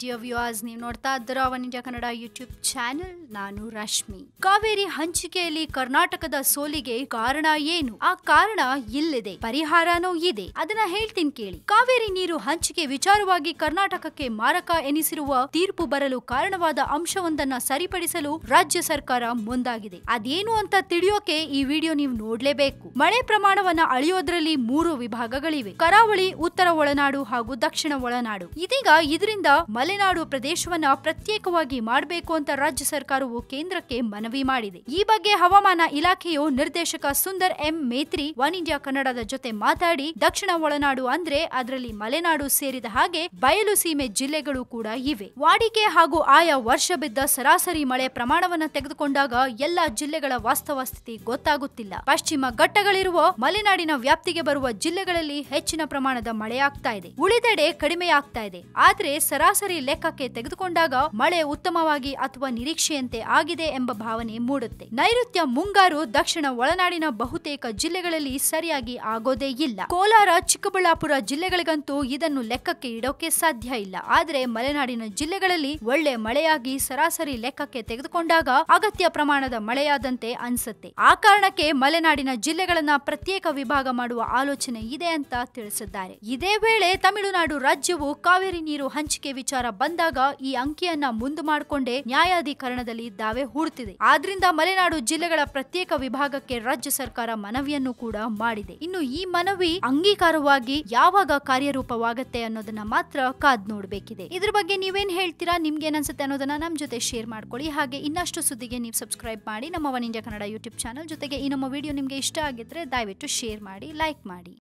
Dear viewers, ನೀವು ನೋಡ್ತಾ ಇದ್ದೀರಾ one India Kannada YouTube channel. ನಾನು ರಶ್ಮಿ. ಕಾವೇರಿ ಹಂಚಿಕೆಯಲ್ಲಿ ಕರ್ನಾಟಕದ ಸೋಲಿಗೆ ಕಾರಣ ಏನು? ಆ ಕಾರಣ ಇಲ್ಲಿದೆ. ಪರಿಹಾರನೂ ಇದೆ. ಅದನ್ನ ಹೇಳ್ತೀನಿ ಕೇಳಿ. ಕಾವೇರಿ ನೀರು ಹಂಚಿಕೆ ವಿಚಾರವಾಗಿ ಕರ್ನಾಟಕಕ್ಕೆ ಮಾರಕ ಎನಿಸಿರುವ ತೀರ್ಪು ಬರಲು ಕಾರಣವಾದ ಅಂಶವೊಂದನ್ನ ಸರಿಪಡಿಸಲು ರಾಜ್ಯ ಸರ್ಕಾರ ಮುಂದಾಗಿದೆ. ಅದೇನು ಅಂತ ತಿಳಿಯೋಕೆ ಈ ವಿಡಿಯೋ ನೀವು ನೋಡ್ಲೇಬೇಕು. ಮಳೆ ಪ್ರಮಾಣವನ್ನ ಅಳೆಯೋದ್ರಲ್ಲಿ ಮೂರು ವಿಭಾಗಗಳಿವೆ. ಕರಾವಳಿ, ಉತ್ತರ ಒಳನಾಡು ಹಾಗೂ ದಕ್ಷಿಣ ಒಳನಾಡು. ಇದೀಗ ಇದರಿಂದ ಮಲೆನಾಡು ಪ್ರದೇಶವನ್ನ ಪ್ರತ್ಯೇಕವಾಗಿ ಮಾಡಬೇಕು ಅಂತ ರಾಜ್ಯ ಸರ್ಕಾರವು ಕೇಂದ್ರಕ್ಕೆ ಮನವಿ ಮಾಡಿದೆ. ಈ ಬಗ್ಗೆ ಹವಾಮಾನ ಇಲಾಖೆಯು ನಿರ್ದೇಶಕ Sundar M Metri, one India ಕನ್ನಡದ ಜೊತೆ ಮಾತಾಡಿ, ದಕ್ಷಿಣ ಒಳನಾಡು ಅಂದ್ರೆ ಅದರಲ್ಲಿ ಮಲೆನಾಡು ಸೇರಿದ ಹಾಗೆ ಬಯಲು ಸೀಮೆ ಜಿಲ್ಲೆಗಳು ಕೂಡ ಇವೆ. ವಾಡಿಕೆ ಹಾಗೂ ಆಯಾ ವರ್ಷ ಬಿದ್ದ ಸರಾಸರಿ ಮಳೆ ಪ್ರಮಾಣವನ್ನ ತೆಗೆದುಕೊಂಡಾಗ ಎಲ್ಲಾ ಜಿಲ್ಲೆಗಳ ವಾಸ್ತವ ಸ್ಥಿತಿ ಗೊತ್ತಾಗುತ್ತಿಲ್ಲ. ಪಶ್ಚಿಮ ಘಟ್ಟಗಳಿರುವ ಮಲೆನಾಡಿನ ವ್ಯಾಪ್ತಿಗೆ ಬರುವ ಜಿಲ್ಲೆಗಳಲ್ಲಿ ಹೆಚ್ಚಿನ ಪ್ರಮಾಣದ ಮಳೆಯಾಗ್ತಾ ಇದೆ. ಉಳಿದೆಡೆ ಕಡಿಮೆಯಾಗ್ತಾ ಇದೆ. ಆದ್ರೆ ಸರಾಸರಿ ಲೆಕ್ಕಕ್ಕೆ ತೆಗೆದುಕೊಂಡಾಗ ಮಳೆ ಉತ್ತಮವಾಗಿ ಅಥವಾ ನಿರೀಕ್ಷೆಯಂತೆ ಆಗಿದೆ ಎಂಬ ಭಾವನೆ ಮೂಡುತ್ತೆ. ನೈಋತ್ಯ ಮುಂಗಾರು ದಕ್ಷಿಣ ಒಳನಾಡಿನ ಬಹುತೇಕ ಜಿಲ್ಲೆಗಳಲ್ಲಿ ಸರಿಯಾಗಿ ಆಗೋದೇ ಇಲ್ಲ. ಕೋಲಾರ, ಚಿಕ್ಕಬಳ್ಳಾಪುರ ಜಿಲ್ಲೆಗಳಿಗಂತೂ ಇದನ್ನು ಲೆಕ್ಕಕ್ಕೆ ಇಡೋಕೆ ಸಾಧ್ಯ ಇಲ್ಲ. ಆದರೆ ಮಲೆನಾಡಿನ ಜಿಲ್ಲೆಗಳಲ್ಲಿ ಒಳ್ಳೆ ಮಳೆಯಾಗಿ ಸರಾಸರಿ ಲೆಕ್ಕಕ್ಕೆ ತೆಗೆದುಕೊಂಡಾಗ ಅಗತ್ಯ ಪ್ರಮಾಣದ ಮಳೆಯಾದಂತೆ ಅನ್ಸುತ್ತೆ. ಆ ಕಾರಣಕ್ಕೆ ಮಲೆನಾಡಿನ ಜಿಲ್ಲೆಗಳನ್ನ ಪ್ರತ್ಯೇಕ ವಿಭಾಗ ಮಾಡುವ ಆಲೋಚನೆ ಇದೆ ಅಂತ ತಿಳಿಸಿದ್ದಾರೆ. ಇದೇ ವೇಳೆ ತಮಿಳುನಾಡು ರಾಜ್ಯವು ಕಾವೇರಿ ನೀರು ಹಂಚಿಕೆ ವಿಚಾರ ಬಂದಾಗ ಈ ಅಂಕಿಯನ್ನ ಮುಂದೆ ಮಾಡಿಕೊಂಡೇ ನ್ಯಾಯಾಧೀಕರಣದಲ್ಲಿ ದಾವೆ ಹೂಡುತ್ತಿದೆ. ಆದ್ರಿಂದ ಮಲೆನಾಡು ಜಿಲ್ಲೆಗಳ ಪ್ರತ್ಯೇಕ ವಿಭಾಗಕ್ಕೆ ರಾಜ್ಯ ಸರ್ಕಾರ ಮನವಿಯನ್ನು ಕೂಡ ಮಾಡಿದೆ. ಇನ್ನು ಈ ಮನವಿ ಅಂಗೀಕಾರವಾಗಿ ಯಾವಾಗ ಕಾರ್ಯರೂಪವಾಗತ್ತೆ ಅನ್ನೋದನ್ನ ಮಾತ್ರ ಕಾದ್ ನೋಡ್ಬೇಕಿದೆ. ಇದ್ರ ಬಗ್ಗೆ ನೀವೇನ್ ಹೇಳ್ತೀರಾ? ನಿಮ್ಗೆ ಏನನ್ಸುತ್ತೆ ಅನ್ನೋದನ್ನ ನಮ್ ಜೊತೆ ಶೇರ್ ಮಾಡ್ಕೊಳ್ಳಿ. ಹಾಗೆ ಇನ್ನಷ್ಟು ಸುದ್ದಿಗೆ ನೀವು ಸಬ್ಸ್ಕ್ರೈಬ್ ಮಾಡಿ ನಮ್ಮ one India Kannada YouTube channel ಜೊತೆಗೆ ಈ ನಮ್ಮ ವಿಡಿಯೋ ನಿಮ್ಗೆ ಇಷ್ಟ ಆಗಿದ್ರೆ ದಯವಿಟ್ಟು ಶೇರ್ ಮಾಡಿ ಲೈಕ್ ಮಾಡಿ.